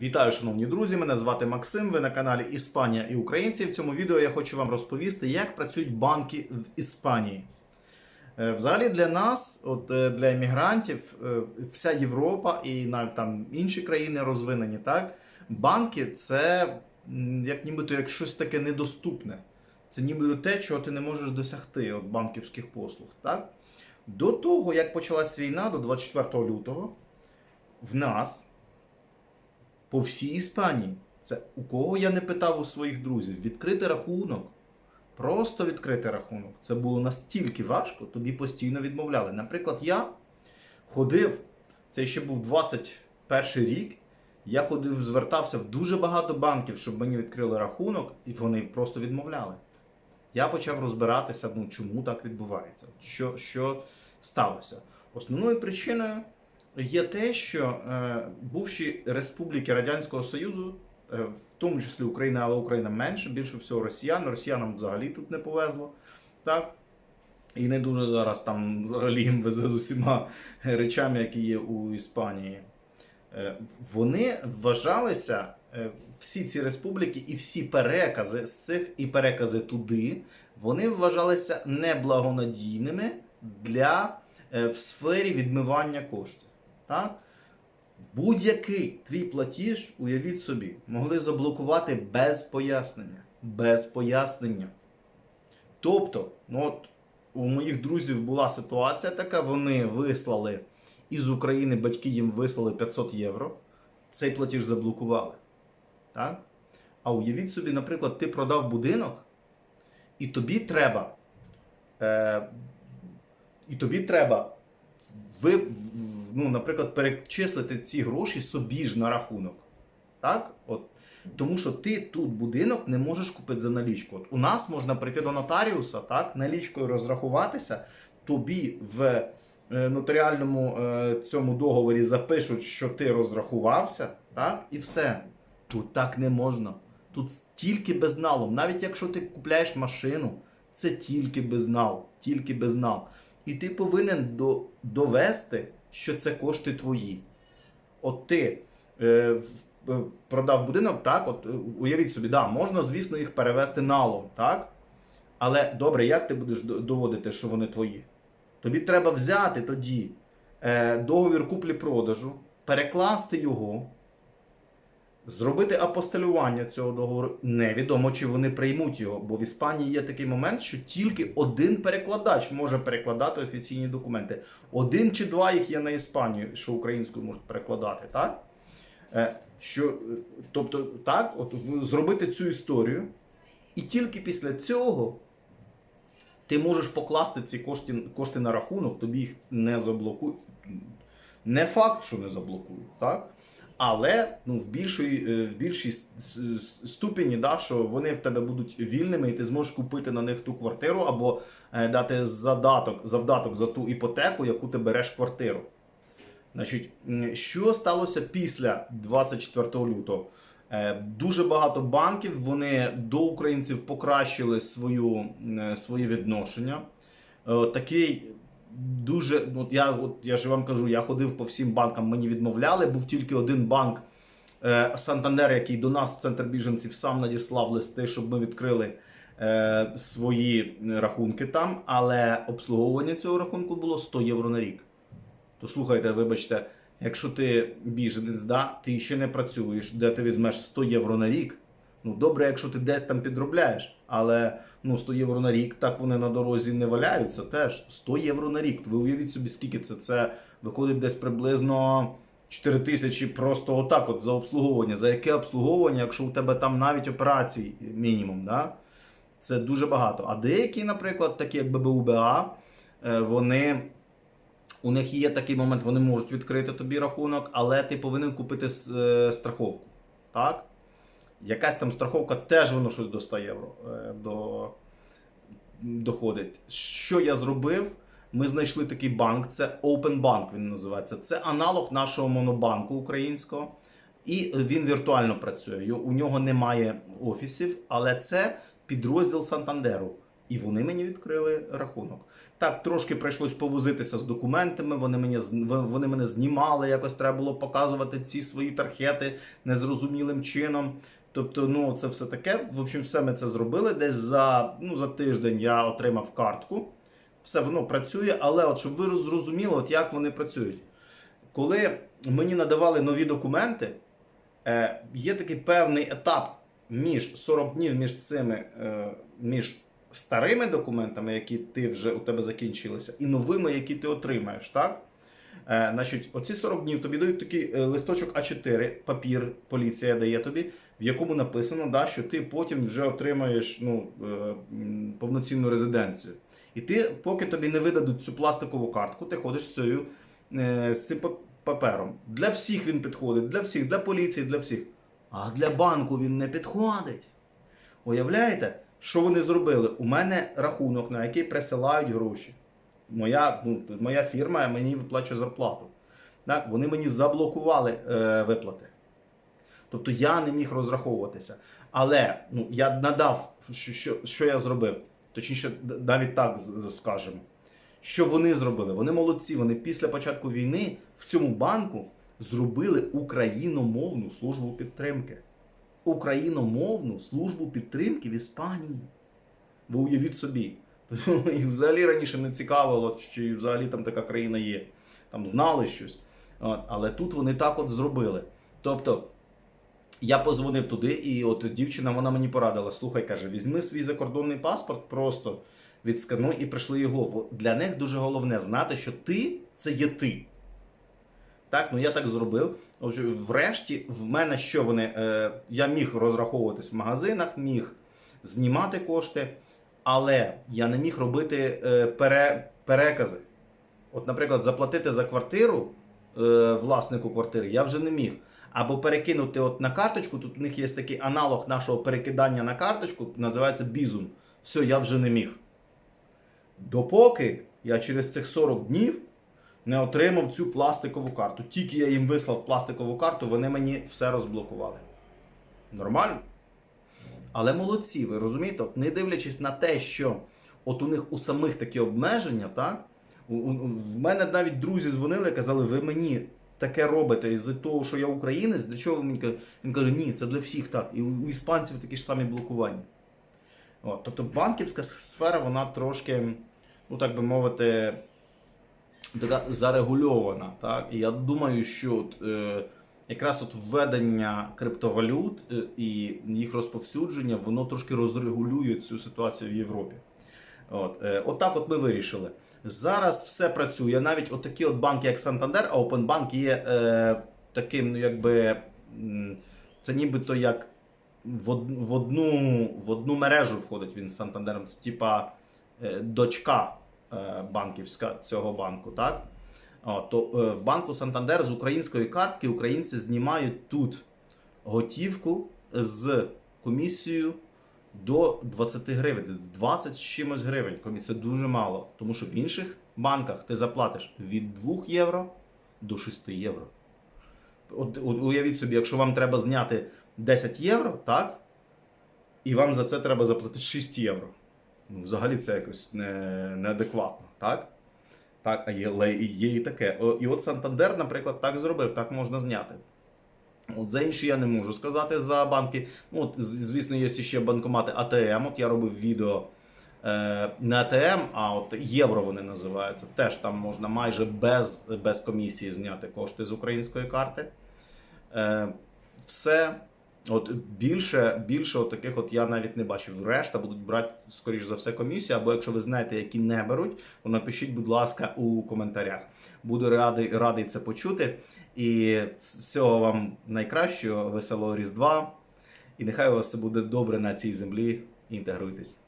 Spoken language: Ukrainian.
Вітаю, шановні друзі! Мене звати Максим. Ви на каналі Іспанія і Українці. В цьому відео я хочу вам розповісти, як працюють банки в Іспанії. Е, Взагалі для нас, от е, для емігрантів, е, вся Європа і навіть там інші країни розвинені, так банки це як нібито як щось таке недоступне. Це нібито те, чого ти не можеш досягти от банківських послуг. Так? До того, як почалась війна, до 24 лютого, в нас по всій Іспанії. Це у кого я не питав у своїх друзів, відкрити рахунок. Просто відкрити рахунок. Це було настільки важко, тобі постійно відмовляли. Наприклад, я ходив, це ще був 21 рік. Я ходив, звертався в дуже багато банків, щоб мені відкрили рахунок, і вони просто відмовляли. Я почав розбиратися, ну чому так відбувається, що, що сталося. Основною причиною є те, що е, бувші республіки Радянського Союзу, е, в тому числі Україна, але Україна менше, більше всього росіян. Росіянам взагалі тут не повезло. Так? І не дуже зараз там взагалі їм везе з усіма речами, які є у Іспанії. Е, Вони вважалися, всі ці республіки і всі перекази з цих і перекази туди, вони вважалися неблагонадійними для в сфері відмивання коштів. Так? Будь-який твій платіж, уявіть собі, могли заблокувати без пояснення. Без пояснення. Тобто, ну от у моїх друзів була ситуація така, вони вислали із України, батьки їм вислали 500 євро. Цей платіж заблокували. Так? А уявіть собі, наприклад, ти продав будинок, і тобі треба. Е, і тобі треба ви, ну, наприклад, перечислити ці гроші собі ж на рахунок. Так? От. Тому що ти тут будинок не можеш купити за налічку. От у нас можна прийти до нотаріуса, так, налічкою розрахуватися, тобі в е, нотаріальному е, цьому договорі запишуть, що ти розрахувався, так, і все. Тут так не можна. Тут тільки безналом. Навіть якщо ти купляєш машину, це тільки безнал, тільки безнал. І ти повинен до, довести, що це кошти твої. От ти е, продав будинок, так, от е, уявіть собі, да, можна, звісно, їх перевести налом, так? Але добре, як ти будеш доводити, що вони твої? Тобі треба взяти тоді е, договір куплі-продажу, перекласти його, зробити апостилювання цього договору. Невідомо, чи вони приймуть його, бо в Іспанії є такий момент, що тільки один перекладач може перекладати офіційні документи. Один чи два їх є на Іспанію, що українською можуть перекладати, так? Е, Що, тобто, так, от зробити цю історію, і тільки після цього ти можеш покласти ці кошти, кошти на рахунок, тобі їх не заблокують. Не факт, що не заблокують, так? Але ну, в більшій, е, в більшій ступені, да, що вони в тебе будуть вільними, і ти зможеш купити на них ту квартиру або е, дати задаток, завдаток за ту іпотеку, яку ти береш квартиру. Значить, що сталося після 24 лютого? Е, Дуже багато банків вони до українців покращили свою, свої відношення. Такий дуже, от я, от я ж вам кажу, я ходив по всім банкам, мені відмовляли. Був тільки один банк е, який до нас центр біженців сам надіслав листи, щоб ми відкрили е, свої рахунки там. Але обслуговування цього рахунку було 100 євро на рік. То слухайте, вибачте, якщо ти біженець, да, ти ще не працюєш, де ти візьмеш 100 євро на рік. Ну, добре, якщо ти десь там підробляєш, але ну, 100 євро на рік, так вони на дорозі не валяються теж. 100 євро на рік. Ви уявіть собі, скільки це. Це виходить десь приблизно 4 тисячі просто отак, от за обслуговування. За яке обслуговування, якщо у тебе там навіть операцій мінімум, да? це дуже багато. А деякі, наприклад, такі як ББУБА, е, вони. У них є такий момент, вони можуть відкрити тобі рахунок, але ти повинен купити е, страховку. Так? Якась там страховка теж воно щось до 100 євро е, до, доходить. Що я зробив? Ми знайшли такий банк, це Open Bank він називається. Це аналог нашого монобанку українського. І він віртуально працює. У нього немає офісів, але це підрозділ Сантандеру. І вони мені відкрили рахунок. Так, трошки прийшлось повозитися з документами. Вони мене з- вони мене знімали. Якось треба було показувати ці свої тархети незрозумілим чином. Тобто, ну це все таке. В общем, все ми це зробили. Десь за, ну, за тиждень я отримав картку. Все воно працює, але от щоб ви зрозуміли, от як вони працюють. Коли мені надавали нові документи, е, є такий певний етап між 40 днів між цими е, між старими документами, які ти вже у тебе закінчилися, і новими, які ти отримаєш. Так? Е, значить, оці 40 днів тобі дають такий е, листочок А4, папір, поліція дає тобі, в якому написано, да, що ти потім вже отримаєш ну, е, повноцінну резиденцію. І ти, поки тобі не видадуть цю пластикову картку, ти ходиш з, цією, з цим папером. Для всіх він підходить, для всіх, для поліції, для всіх. А для банку він не підходить. Уявляєте, що вони зробили? У мене рахунок, на який присилають гроші. Моя, ну, моя фірма мені виплачує зарплату. Так, вони мені заблокували е, виплати. Тобто я не міг розраховуватися. Але ну, я надав, що, що, що я зробив. Точніше, навіть так скажемо. Що вони зробили? Вони молодці. Вони після початку війни в цьому банку зробили україномовну службу підтримки. Україномовну службу підтримки в Іспанії. Ви уявіть собі. Їх взагалі раніше не цікавило, чи взагалі там така країна є. Там знали щось. От, але тут вони так от зробили. Тобто, я позвонив туди, і от дівчина вона мені порадила: слухай, каже, візьми свій закордонний паспорт, просто відскануй і прийшли його. Для них дуже головне знати, що ти це є ти. Так, ну я так зробив. Врешті, в мене що вони. Е, я міг розраховуватись в магазинах, міг знімати кошти, але я не міг робити е, пере, перекази. От, наприклад, заплатити за квартиру е, власнику квартири я вже не міг. Або перекинути от на карточку, тут у них є такий аналог нашого перекидання на карточку, називається бізум. Все, я вже не міг. Допоки я через цих 40 днів не отримав цю пластикову карту. Тільки я їм вислав пластикову карту, вони мені все розблокували. Нормально? Але молодці, ви розумієте, не дивлячись на те, що от у них у самих такі обмеження, так? У, у, в мене навіть друзі дзвонили і казали, ви мені таке робите із-за того, що я українець, для чого ви мені кажете? Він каже, ні, це для всіх так. І у, іспанців такі ж самі блокування. От, тобто банківська сфера, вона трошки, ну так би мовити, така зарегульована. Так? І я думаю, що е, якраз от введення криптовалют е, і їх розповсюдження, воно трошки розрегулює цю ситуацію в Європі. От, е, от так от ми вирішили. Зараз все працює. Навіть от такі от банки, як Santander, а OpenBank є е, таким, ну якби це нібито як в, одну, в одну мережу входить він з Santander. Це типа е, дочка банківська цього банку, так? То е, в банку Santander з української картки українці знімають тут готівку з комісією до 20 гривень. 20 з чимось гривень. Комісія дуже мало. Тому що в інших банках ти заплатиш від 2 євро до 6 євро. От, от уявіть собі, якщо вам треба зняти 10 євро, так? І вам за це треба заплатити 6 євро. Ну, взагалі це якось не, неадекватно, так? Так, але є і таке. І от Сантандер, наприклад, так зробив, так можна зняти. От за інші я не можу сказати за банки. Ну, от, звісно, є ще банкомати АТМ. От я робив відео е, не АТМ, а от євро вони називаються. Теж там можна майже без, без комісії зняти кошти з української карти. Е, все. От більше, більше от таких от я навіть не бачив. Решта будуть брати, скоріш за все, комісію. Або якщо ви знаєте, які не беруть, то напишіть, будь ласка, у коментарях. Буду радий, радий це почути. І всього вам найкращого, веселого Різдва. І нехай у вас все буде добре на цій землі. Інтегруйтесь.